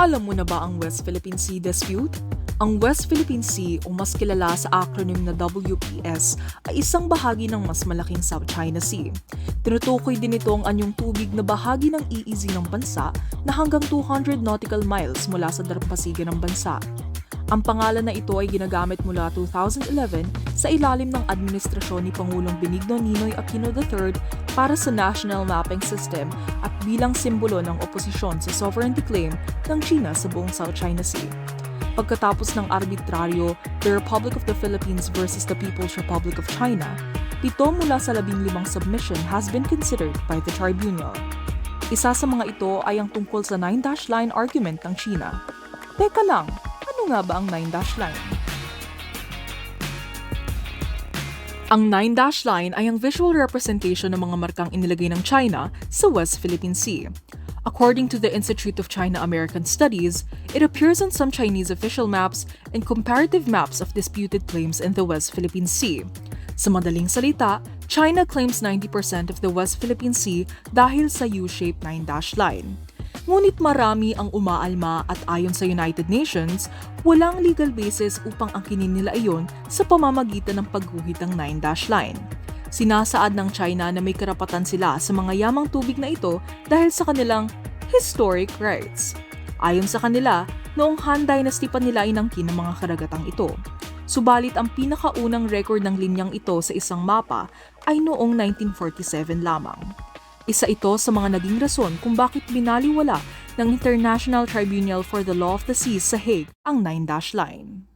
Alam mo na ba ang West Philippine Sea Dispute? Ang West Philippine Sea o mas kilala sa acronym na WPS ay isang bahagi ng mas malaking South China Sea. Tinutukoy din ito ang anyong tubig na bahagi ng EEZ ng bansa na hanggang 200 nautical miles mula sa dalampasigan ng bansa. Ang pangalan na ito ay ginagamit mula 2011 sa ilalim ng administrasyon ni Pangulong Benigno Ninoy Aquino III para sa national mapping system at bilang simbolo ng oposisyon sa sovereignty claim ng China sa buong South China Sea. Pagkatapos ng arbitraryo The Republic of the Philippines versus the People's Republic of China, pito mula sa labing limang submission has been considered by the tribunal. Isa sa mga ito ay ang tungkol sa 9-line argument ng China. Teka lang, ano nga ba ang 9-line? Ang Nine Dash Line ay ang visual representation ng mga markang inilagay ng China sa West Philippine Sea. According to the Institute of China-American Studies, it appears on some Chinese official maps and comparative maps of disputed claims in the West Philippine Sea. Sa madaling salita, China claims 90% of the West Philippine Sea dahil sa U-shaped Nine Dash Line. Ngunit marami ang umaalma at ayon sa United Nations, walang legal basis upang angkinin nila iyon sa pamamagitan ng pagguhit ng Nine Dash Line. Sinasaad ng China na may karapatan sila sa mga yamang tubig na ito dahil sa kanilang historic rights. Ayon sa kanila, noong Han Dynasty pa nila inangkin ang mga karagatang ito. Subalit ang pinakaunang record ng linyang ito sa isang mapa ay noong 1947 lamang. Isa ito sa mga naging rason kung bakit binaliwala ng International Tribunal for the Law of the Seas sa Hague ang Nine Dash Line.